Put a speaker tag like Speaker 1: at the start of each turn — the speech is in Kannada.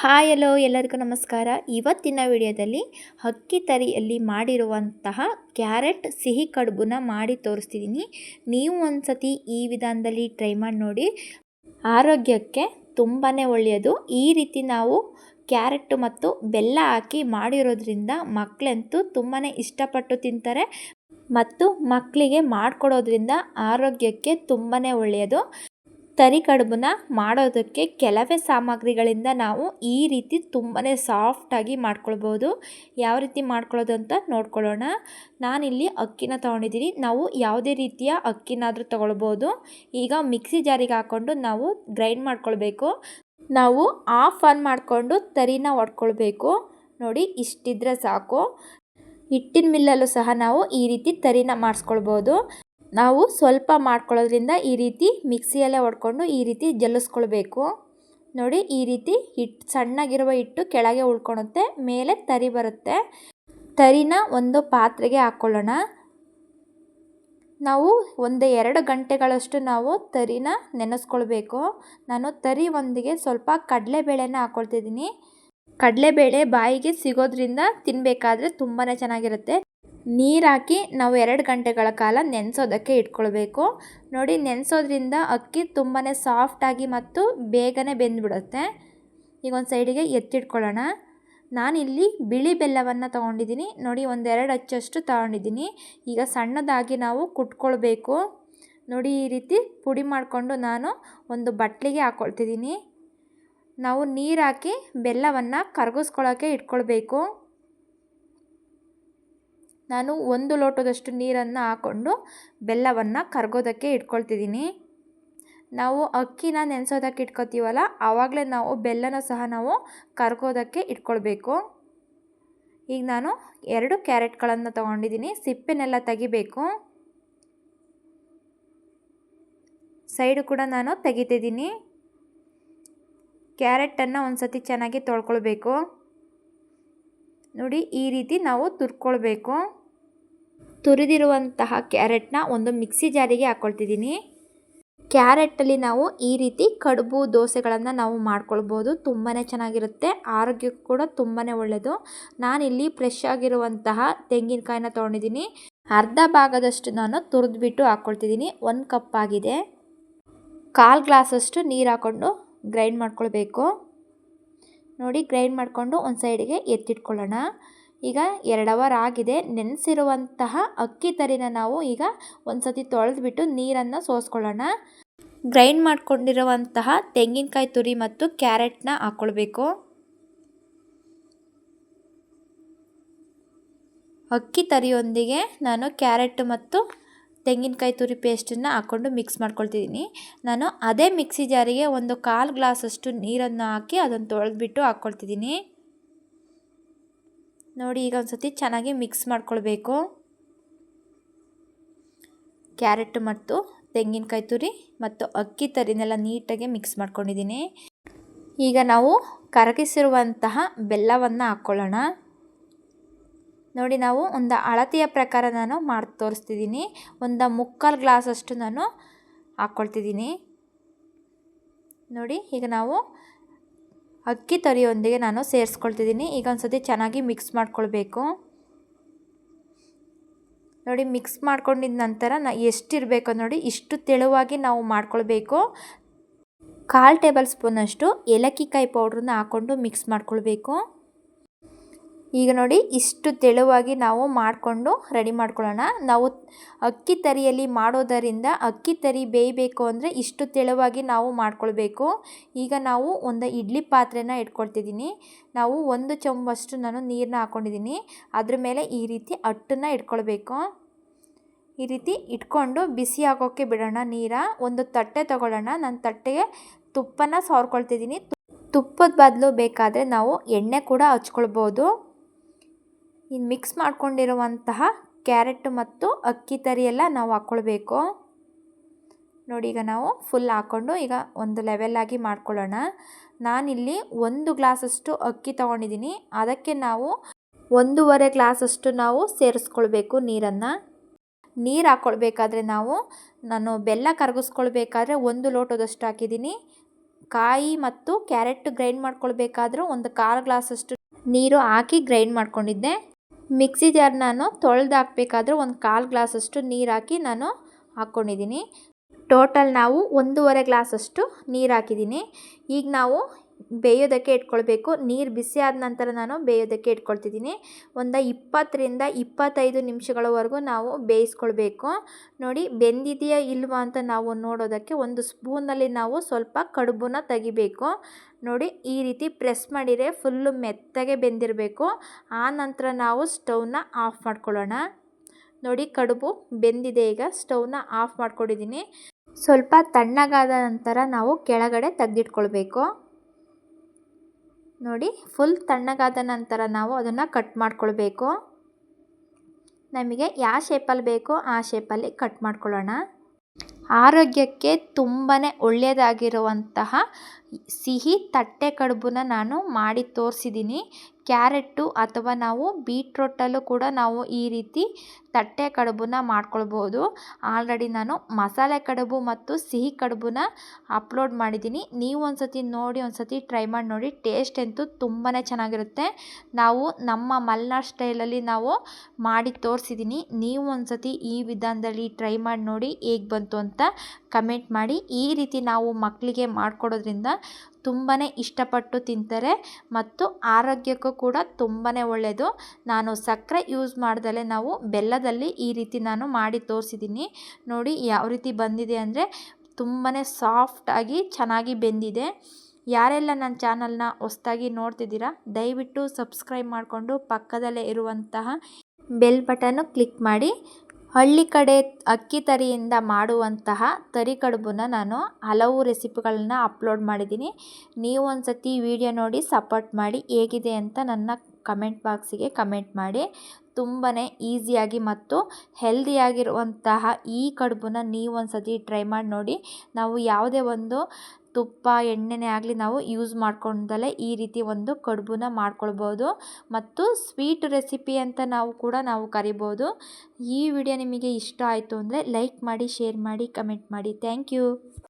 Speaker 1: ಹಾಯ್, ಹಲೋ, ಎಲ್ಲರಿಗೂ ನಮಸ್ಕಾರ. ಇವತ್ತಿನ ವಿಡಿಯೋದಲ್ಲಿ ಅಕ್ಕಿ ತರಿಯಲ್ಲಿ ಮಾಡಿರುವಂತಹ ಕ್ಯಾರೆಟ್ ಸಿಹಿ ಕಡುಬನ್ನ ಮಾಡಿ ತೋರಿಸ್ತಿದ್ದೀನಿ. ನೀವು ಒಂದು ಸತಿ ಈ ವಿಧಾನದಲ್ಲಿ ಟ್ರೈ ಮಾಡಿ ನೋಡಿ. ಆರೋಗ್ಯಕ್ಕೆ ತುಂಬಾ ಒಳ್ಳೆಯದು. ಈ ರೀತಿ ನಾವು ಕ್ಯಾರೆಟ್ ಮತ್ತು ಬೆಲ್ಲ ಹಾಕಿ ಮಾಡಿರೋದ್ರಿಂದ ಮಕ್ಕಳಂತೂ ತುಂಬಾ ಇಷ್ಟಪಟ್ಟು ತಿಂತಾರೆ ಮತ್ತು ಮಕ್ಕಳಿಗೆ ಮಾಡಿಕೊಡೋದ್ರಿಂದ ಆರೋಗ್ಯಕ್ಕೆ ತುಂಬಾ ಒಳ್ಳೆಯದು. ತರಿ ಕಡುಬನ್ನ ಮಾಡೋದಕ್ಕೆ ಕೆಲವೇ ಸಾಮಗ್ರಿಗಳಿಂದ ನಾವು ಈ ರೀತಿ ತುಂಬಾ ಸಾಫ್ಟಾಗಿ ಮಾಡ್ಕೊಳ್ಬೋದು. ಯಾವ ರೀತಿ ಮಾಡ್ಕೊಳ್ಳೋದು ಅಂತ ನೋಡ್ಕೊಳ್ಳೋಣ. ನಾನಿಲ್ಲಿ ಅಕ್ಕಿನ ತೊಗೊಂಡಿದ್ದೀನಿ. ನಾವು ಯಾವುದೇ ರೀತಿಯ ಅಕ್ಕಿನಾದರೂ ತೊಗೊಳ್ಬೋದು. ಈಗ ಮಿಕ್ಸಿ ಜಾರಿಗೆ ಹಾಕ್ಕೊಂಡು ನಾವು ಗ್ರೈಂಡ್ ಮಾಡ್ಕೊಳ್ಬೇಕು. ನಾವು ಆಫ್ ಆನ್ ಮಾಡಿಕೊಂಡು ತರಿನ ಒಡ್ಕೊಳ್ಬೇಕು. ನೋಡಿ, ಇಷ್ಟಿದ್ರೆ ಸಾಕು. ಹಿಟ್ಟಿನ ಮಿಲ್ಲಲ್ಲೂ ಸಹ ನಾವು ಈ ರೀತಿ ತರಿನ ಮಾಡಿಸ್ಕೊಳ್ಬೋದು. ನಾವು ಸ್ವಲ್ಪ ಮಾಡ್ಕೊಳ್ಳೋದ್ರಿಂದ ಈ ರೀತಿ ಮಿಕ್ಸಿಯಲ್ಲೇ ಹೊಡ್ಕೊಂಡು ಈ ರೀತಿ ಜಲಿಸ್ಕೊಳ್ಬೇಕು. ನೋಡಿ, ಈ ರೀತಿ ಹಿಟ್ಟು ಸಣ್ಣಗಿರುವ ಹಿಟ್ಟು ಕೆಳಗೆ ಉಳ್ಕೊಳುತ್ತೆ ಮೇಲೆ ತರಿ ಬರುತ್ತೆ. ತರಿನ ಒಂದು ಪಾತ್ರೆಗೆ ಹಾಕ್ಕೊಳ್ಳೋಣ. ನಾವು ಒಂದು ಎರಡು ಗಂಟೆಗಳಷ್ಟು ನಾವು ತರಿನ ನೆನೆಸ್ಕೊಳ್ಬೇಕು. ನಾನು ತರಿ ಒಂದಿಗೆ ಸ್ವಲ್ಪ ಕಡಲೆಬೇಳೆನ ಹಾಕ್ಕೊಳ್ತಿದ್ದೀನಿ ಕಡಲೆಬೇಳೆ ಬಾಯಿಗೆ ಸಿಗೋದ್ರಿಂದ ತಿನ್ನಬೇಕಾದ್ರೆ ತುಂಬಾ ಚೆನ್ನಾಗಿರುತ್ತೆ. ನೀರು ಹಾಕಿ ನಾವು ಎರಡು ಗಂಟೆಗಳ ಕಾಲ ನೆನೆಸೋದಕ್ಕೆ ಇಟ್ಕೊಳ್ಬೇಕು. ನೋಡಿ, ನೆನೆಸೋದ್ರಿಂದ ಅಕ್ಕಿ ತುಂಬಾ ಸಾಫ್ಟಾಗಿ ಮತ್ತು ಬೇಗನೆ ಬೆಂದುಬಿಡುತ್ತೆ. ಈಗ ಒಂದು ಸೈಡಿಗೆ ಎತ್ತಿಟ್ಕೊಳ್ಳೋಣ. ನಾನಿಲ್ಲಿ ಬಿಳಿ ಬೆಲ್ಲವನ್ನು ತೊಗೊಂಡಿದ್ದೀನಿ. ನೋಡಿ ಒಂದೆರಡು ಹಚ್ಚಷ್ಟು ತೊಗೊಂಡಿದ್ದೀನಿ. ಈಗ ಸಣ್ಣದಾಗಿ ನಾವು ಕುಟ್ಕೊಳ್ಬೇಕು. ನೋಡಿ, ಈ ರೀತಿ ಪುಡಿ ಮಾಡಿಕೊಂಡು ನಾನು ಒಂದು ಬಟ್ಲಿಗೆ ಹಾಕ್ಕೊಳ್ತಿದ್ದೀನಿ ನಾವು ನೀರಾಕಿ ಬೆಲ್ಲವನ್ನು ಕರಗಿಸ್ಕೊಳ್ಳೋಕ್ಕೆ ಇಟ್ಕೊಳ್ಬೇಕು. ನಾನು ಒಂದು ಲೋಟದಷ್ಟು ನೀರನ್ನು ಹಾಕ್ಕೊಂಡು ಬೆಲ್ಲವನ್ನು ಕರಗೋದಕ್ಕೆ ಇಟ್ಕೊಳ್ತಿದ್ದೀನಿ. ನಾವು ಅಕ್ಕಿನ ನೆನೆಸೋದಕ್ಕೆ ಇಟ್ಕೊತೀವಲ್ಲ, ಆವಾಗಲೇ ನಾವು ಬೆಲ್ಲನ ಸಹ ನಾವು ಕರ್ಗೋದಕ್ಕೆ ಇಟ್ಕೊಳ್ಬೇಕು. ಈಗ ನಾನು ಎರಡು ಕ್ಯಾರೆಟ್ಗಳನ್ನು ತೊಗೊಂಡಿದ್ದೀನಿ, ಸಿಪ್ಪೆನೆಲ್ಲ ತೆಗಿಬೇಕು. ಸೈಡು ಕೂಡ ನಾನು ತೆಗಿತಿದ್ದೀನಿ. ಕ್ಯಾರೆಟನ್ನು ಒಂದು ಸತಿ ಚೆನ್ನಾಗಿ ತೊಳ್ಕೊಳ್ಬೇಕು. ನೋಡಿ, ಈ ರೀತಿ ನಾವು ತುರ್ಕೊಳ್ಬೇಕು. ತುರಿದಿರುವಂತಹ ಕ್ಯಾರೆಟ್ನ ಒಂದು ಮಿಕ್ಸಿ ಜಾರಿಗೆ ಹಾಕ್ಕೊಳ್ತಿದ್ದೀನಿ ಕ್ಯಾರೆಟಲ್ಲಿ ನಾವು ಈ ರೀತಿ ಕಡುಬು ದೋಸೆಗಳನ್ನು ನಾವು ಮಾಡ್ಕೊಳ್ಬೋದು. ತುಂಬಾ ಚೆನ್ನಾಗಿರುತ್ತೆ. ಆರೋಗ್ಯಕ್ಕೂ ಕೂಡ ತುಂಬಾ ಒಳ್ಳೆಯದು ನಾನಿಲ್ಲಿ ಫ್ರೆಶ್ ಆಗಿರುವಂತಹ ತೆಂಗಿನಕಾಯಿನ ತೊಗೊಂಡಿದ್ದೀನಿ. ಅರ್ಧ ಭಾಗದಷ್ಟು ನಾನು ತುರಿದ್ಬಿಟ್ಟು ಹಾಕ್ಕೊಳ್ತಿದ್ದೀನಿ ಒಂದು ಕಪ್ ಆಗಿದೆ. ಕಾಲು ಗ್ಲಾಸಷ್ಟು ನೀರು ಹಾಕ್ಕೊಂಡು ಗ್ರೈಂಡ್ ಮಾಡ್ಕೊಳ್ಬೇಕು. ನೋಡಿ, ಗ್ರೈಂಡ್ ಮಾಡಿಕೊಂಡು ಒಂದು ಸೈಡಿಗೆ ಎತ್ತಿಟ್ಕೊಳ್ಳೋಣ. ಈಗ ಎರಡು ಅವರ್ ಆಗಿದೆ. ನೆನೆಸಿರುವಂತಹ ಅಕ್ಕಿ ತರಿನ ನಾವು ಈಗ ಒಂದು ಸತಿ ತೊಳೆದ್ಬಿಟ್ಟು ನೀರನ್ನು ಸೋಸ್ಕೊಳ್ಳೋಣ. ಗ್ರೈಂಡ್ ಮಾಡ್ಕೊಂಡಿರುವಂತಹ ತೆಂಗಿನಕಾಯಿ ತುರಿ ಮತ್ತು ಕ್ಯಾರೆಟ್ನ ಹಾಕ್ಕೊಳ್ಬೇಕು ಅಕ್ಕಿ ತರಿಯೊಂದಿಗೆ ನಾನು ಕ್ಯಾರೆಟ್ ಮತ್ತು ತೆಂಗಿನಕಾಯಿ ತುರಿ ಪೇಸ್ಟನ್ನು ಹಾಕ್ಕೊಂಡು ಮಿಕ್ಸ್ ಮಾಡ್ಕೊಳ್ತಿದ್ದೀನಿ. ನಾನು ಅದೇ ಮಿಕ್ಸಿ ಜಾರಿಗೆ ಒಂದು ಕಾಲು ಗ್ಲಾಸಷ್ಟು ನೀರನ್ನು ಹಾಕಿ ಅದನ್ನು ತೊಳೆದ್ಬಿಟ್ಟು ಹಾಕ್ಕೊಳ್ತಿದ್ದೀನಿ ನೋಡಿ, ಈಗ ಒಂದು ಸತಿ ಚೆನ್ನಾಗಿ ಮಿಕ್ಸ್ ಮಾಡ್ಕೊಳ್ಬೇಕು. ಕ್ಯಾರೆಟ್ ಮತ್ತು ತೆಂಗಿನಕಾಯಿ ತುರಿ ಮತ್ತು ಅಕ್ಕಿ ತರಿನೆಲ್ಲ ನೀಟಾಗಿ ಮಿಕ್ಸ್ ಮಾಡ್ಕೊಂಡಿದ್ದೀನಿ. ಈಗ ನಾವು ಕರಗಿಸಿರುವಂತಹ ಬೆಲ್ಲವನ್ನು ಹಾಕ್ಕೊಳ್ಳೋಣ. ನೋಡಿ, ನಾವು ಒಂದು ಅಳತೆಯ ಪ್ರಕಾರ ನಾನು ಮಾಡಿ ತೋರಿಸ್ತಿದ್ದೀನಿ. ಒಂದು ಮುಕ್ಕಾಲು ಗ್ಲಾಸಷ್ಟು ನಾನು ಹಾಕ್ಕೊಳ್ತಿದ್ದೀನಿ. ನೋಡಿ, ಈಗ ನಾವು ಅಕ್ಕಿ ತರಿಯೊಂದಿಗೆ ನಾನು ಸೇರಿಸ್ಕೊಳ್ತಿದ್ದೀನಿ. ಈಗ ಒಂದು ಸತಿ ಚೆನ್ನಾಗಿ ಮಿಕ್ಸ್ ಮಾಡ್ಕೊಳ್ಬೇಕು. ನೋಡಿ ಮಿಕ್ಸ್ ಮಾಡ್ಕೊಂಡಿದ ನಂತರ ನಾ, ಎಷ್ಟಿರಬೇಕು ನೋಡಿ, ಇಷ್ಟು ತೆಳುವಾಗಿ ನಾವು ಮಾಡ್ಕೊಳ್ಬೇಕು. ಕಾಲು ಟೇಬಲ್ ಸ್ಪೂನಷ್ಟು ಏಲಕ್ಕಿಕಾಯಿ ಪೌಡ್ರನ್ನ ಹಾಕ್ಕೊಂಡು ಮಿಕ್ಸ್ ಮಾಡ್ಕೊಳ್ಬೇಕು. ಈಗ ನೋಡಿ ಇಷ್ಟು ತೆಳುವಾಗಿ ನಾವು ಮಾಡಿಕೊಂಡು ರೆಡಿ ಮಾಡ್ಕೊಳ್ಳೋಣ. ನಾವು ಅಕ್ಕಿ ತರಿಯಲ್ಲಿ ಮಾಡೋದರಿಂದ ಅಕ್ಕಿ ತರಿ ಬೇಯಬೇಕು ಅಂದರೆ ಇಷ್ಟು ತೆಳುವಾಗಿ ನಾವು ಮಾಡ್ಕೊಳ್ಬೇಕು. ಈಗ ನಾವು ಒಂದು ಇಡ್ಲಿ ಪಾತ್ರೆನ ಇಟ್ಕೊಳ್ತಿದ್ದೀನಿ. ನಾವು ಒಂದು ಚೊಂಬಷ್ಟು ನಾನು ನೀರನ್ನ ಹಾಕ್ಕೊಂಡಿದ್ದೀನಿ ಅದ್ರ ಮೇಲೆ ಈ ರೀತಿ ಅಟ್ಟನ್ನು ಇಟ್ಕೊಳ್ಬೇಕು. ಈ ರೀತಿ ಇಟ್ಕೊಂಡು ಬಿಸಿ ಹಾಕೋಕ್ಕೆ ಬಿಡೋಣ ನೀರ. ಒಂದು ತಟ್ಟೆ ತೊಗೊಳ್ಳೋಣ. ನಾನು ತಟ್ಟೆಗೆ ತುಪ್ಪನ ಸವರ್ಕೊಳ್ತಿದ್ದೀನಿ. ತುಪ್ಪದ ಬದಲು ಬೇಕಾದರೆ ನಾವು ಎಣ್ಣೆ ಕೂಡ ಹಚ್ಕೊಳ್ಬೋದು. ಇನ್ನು ಮಿಕ್ಸ್ ಮಾಡ್ಕೊಂಡಿರುವಂತಹ ಕ್ಯಾರೆಟ್ ಮತ್ತು ಅಕ್ಕಿ ತರಿ ಎಲ್ಲ ನಾವು ಹಾಕ್ಕೊಳ್ಬೇಕು ನೋಡಿ, ಈಗ ನಾವು ಫುಲ್ ಹಾಕ್ಕೊಂಡು ಈಗ ಒಂದು ಲೆವೆಲ್ಲಾಗಿ ಮಾಡ್ಕೊಳ್ಳೋಣ. ನಾನಿಲ್ಲಿ ಒಂದು ಗ್ಲಾಸಷ್ಟು ಅಕ್ಕಿ ತೊಗೊಂಡಿದ್ದೀನಿ. ಅದಕ್ಕೆ ನಾವು ಒಂದೂವರೆ ಗ್ಲಾಸಷ್ಟು ನಾವು ಸೇರಿಸ್ಕೊಳ್ಬೇಕು ನೀರನ್ನು. ನೀರು ಹಾಕ್ಕೊಳ್ಬೇಕಾದ್ರೆ ನಾವು, ನಾನು ಬೆಲ್ಲ ಕರಗಿಸ್ಕೊಳ್ಬೇಕಾದ್ರೆ ಒಂದು ಲೋಟದಷ್ಟು ಹಾಕಿದ್ದೀನಿ. ಕಾಯಿ ಮತ್ತು ಕ್ಯಾರೆಟ್ ಗ್ರೈಂಡ್ ಮಾಡ್ಕೊಳ್ಬೇಕಾದ್ರೂ ಒಂದು ಕಾಲು ಗ್ಲಾಸಷ್ಟು ನೀರು ಹಾಕಿ ಗ್ರೈಂಡ್ ಮಾಡ್ಕೊಂಡಿದ್ದೆ. ಮಿಕ್ಸಿ ಜಾರ್ ನಾನು ತೊಳೆದು ಹಾಕಬೇಕಾದ್ರೂ ಒಂದು ಕಾಲು ಗ್ಲಾಸಷ್ಟು ನೀರು ಹಾಕಿ ನಾನು ಹಾಕ್ಕೊಂಡಿದ್ದೀನಿ ಟೋಟಲ್ ನಾವು ಒಂದೂವರೆ ಗ್ಲಾಸಷ್ಟು ನೀರು ಹಾಕಿದ್ದೀನಿ. ಈಗ ನಾವು ಬೇಯೋದಕ್ಕೆ ಇಟ್ಕೊಳ್ಬೇಕು. ನೀರು ಬಿಸಿ ಆದ ನಂತರ ನಾನು ಬೇಯೋದಕ್ಕೆ ಇಟ್ಕೊಳ್ತಿದ್ದೀನಿ. ಒಂದು ಇಪ್ಪತ್ತರಿಂದ ಇಪ್ಪತ್ತೈದು ನಿಮಿಷಗಳವರೆಗೂ ನಾವು ಬೇಯಿಸ್ಕೊಳ್ಬೇಕು. ನೋಡಿ, ಬೆಂದಿದೆಯಾ ಇಲ್ವಾ ಅಂತ ನಾವು ನೋಡೋದಕ್ಕೆ ಒಂದು ಸ್ಪೂನಲ್ಲಿ ನಾವು ಸ್ವಲ್ಪ ಕಡುಬನ್ನ ತೆಗಿಬೇಕು. ನೋಡಿ, ಈ ರೀತಿ ಪ್ರೆಸ್ ಮಾಡಿದರೆ ಫುಲ್ಲು ಮೆತ್ತಗೆ ಬೆಂದಿರಬೇಕು. ಆ ನಂತರ ನಾವು ಸ್ಟವ್ನ ಆಫ್ ಮಾಡ್ಕೊಳ್ಳೋಣ. ನೋಡಿ, ಕಡುಬು ಬೆಂದಿದೆ ಈಗ. ಸ್ಟವ್ನ ಆಫ್ ಮಾಡ್ಕೊಂಡಿದ್ದೀನಿ. ಸ್ವಲ್ಪ ತಣ್ಣಗಾದ ನಂತರ ನಾವು ಕೆಳಗಡೆ ತೆಗೆದಿಟ್ಕೊಳ್ಬೇಕು. ನೋಡಿ ಫುಲ್ ತಣ್ಣಗಾದ ನಂತರ ನಾವು ಅದನ್ನು ಕಟ್ ಮಾಡ್ಕೊಳ್ಬೇಕು. ನಮಗೆ ಯಾವ ಶೇಪಲ್ಲಿ ಬೇಕೋ ಆ ಶೇಪಲ್ಲಿ ಕಟ್ ಮಾಡ್ಕೊಳ್ಳೋಣ. ಆರೋಗ್ಯಕ್ಕೆ ತುಂಬಾ ಒಳ್ಳೆಯದಾಗಿರುವಂತಹ ಸಿಹಿ ತಟ್ಟೆ ಕಡುಬನ್ನ ನಾನು ಮಾಡಿ ತೋರಿಸಿದ್ದೀನಿ ಕ್ಯಾರೆಟ್ಟು ಅಥವಾ ನಾವು ಬೀಟ್ರೋಟಲ್ಲೂ ಕೂಡ ನಾವು ಈ ರೀತಿ ತಟ್ಟೆ ಕಡುಬನ್ನ ಮಾಡ್ಕೊಳ್ಬೋದು. ಆಲ್ರೆಡಿ ನಾನು ಮಸಾಲೆ ಕಡುಬು ಮತ್ತು ಸಿಹಿ ಕಡುಬನ್ನ ಅಪ್ಲೋಡ್ ಮಾಡಿದ್ದೀನಿ. ನೀವು ಒಂದು ಸತಿ ನೋಡಿ ಒಂದು ಸತಿ ಟ್ರೈ ಮಾಡಿ ನೋಡಿ. ಟೇಸ್ಟ್ ಅಂತೂ ತುಂಬಾ ಚೆನ್ನಾಗಿರುತ್ತೆ. ನಾವು ನಮ್ಮ ಮಲ್ನಾಡ್ ಸ್ಟೈಲಲ್ಲಿ ನಾವು ಮಾಡಿ ತೋರಿಸಿದ್ದೀನಿ. ನೀವು ಒಂದು ಸತಿ ಈ ವಿಧಾನದಲ್ಲಿ ಟ್ರೈ ಮಾಡಿ ನೋಡಿ ಹೇಗೆ ಬಂತು ಅಂತ ಕಮೆಂಟ್ ಮಾಡಿ. ಈ ರೀತಿ ನಾವು ಮಕ್ಕಳಿಗೆ ಮಾಡಿಕೊಡೋದ್ರಿಂದ ತುಂಬಾ ಇಷ್ಟಪಟ್ಟು ತಿಂತಾರೆ ಮತ್ತು ಆರೋಗ್ಯಕ್ಕೂ ಕೂಡ ತುಂಬಾ ಒಳ್ಳೆಯದು ನಾನು ಸಕ್ಕರೆ ಯೂಸ್ ಮಾಡ್ದಲೇ ನಾವು ಬೆಲ್ಲದಲ್ಲಿ ಈ ರೀತಿ ನಾನು ಮಾಡಿ ತೋರಿಸಿದ್ದೀನಿ. ನೋಡಿ ಯಾವ ರೀತಿ ಬಂದಿದೆ ಅಂದರೆ ತುಂಬಾ ಸಾಫ್ಟಾಗಿ ಚೆನ್ನಾಗಿ ಬೆಂದಿದೆ. ಯಾರೆಲ್ಲ ನನ್ನ ಚಾನಲ್ನ ಹೊಸ್ದಾಗಿ ನೋಡ್ತಿದ್ದೀರಾ, ದಯವಿಟ್ಟು ಸಬ್ಸ್ಕ್ರೈಬ್ ಮಾಡಿಕೊಂಡು ಪಕ್ಕದಲ್ಲೇ ಇರುವಂತಹ ಬೆಲ್ ಬಟನ್ನು ಕ್ಲಿಕ್ ಮಾಡಿ. ಹಳ್ಳಿ ಕಡೆ ಅಕ್ಕಿ ತರಿಯಿಂದ ಮಾಡುವಂತಹ ತರಿ ಕಡುಬನ್ನ ನಾನು ಹಲವು ರೆಸಿಪಿಗಳನ್ನ ಅಪ್ಲೋಡ್ ಮಾಡಿದ್ದೀನಿ. ನೀವು ಒಂದು ಸತಿ ವಿಡಿಯೋ ನೋಡಿ ಸಪೋರ್ಟ್ ಮಾಡಿ, ಹೇಗಿದೆ ಅಂತ ನನ್ನ ಕಮೆಂಟ್ ಬಾಕ್ಸಿಗೆ ಕಮೆಂಟ್ ಮಾಡಿ. ತುಂಬಾ ಈಸಿಯಾಗಿ ಮತ್ತು ಹೆಲ್ದಿಯಾಗಿರುವಂತಹ ಈ ಕಡುಬನ್ನ ನೀವು ಒಂದು ಸತಿ ಟ್ರೈ ಮಾಡಿ ನೋಡಿ. ನಾವು ಯಾವುದೇ ಒಂದು ತುಪ್ಪ, ಎಣ್ಣೆನೇ ಆಗಲಿ ನಾವು ಯೂಸ್ ಮಾಡ್ಕೊಂಡಲೇ ಈ ರೀತಿ ಒಂದು ಕಡುಬನ್ನ ಮಾಡ್ಕೊಳ್ಬೋದು. ಮತ್ತು ಸ್ವೀಟ್ ರೆಸಿಪಿ ಅಂತ ನಾವು ಕೂಡ ನಾವು ಕರಿಬೋದು. ಈ ವಿಡಿಯೋ ನಿಮಗೆ ಇಷ್ಟ ಆಯಿತು ಅಂದರೆ ಲೈಕ್ ಮಾಡಿ, ಶೇರ್ ಮಾಡಿ, ಕಮೆಂಟ್ ಮಾಡಿ. Thank you.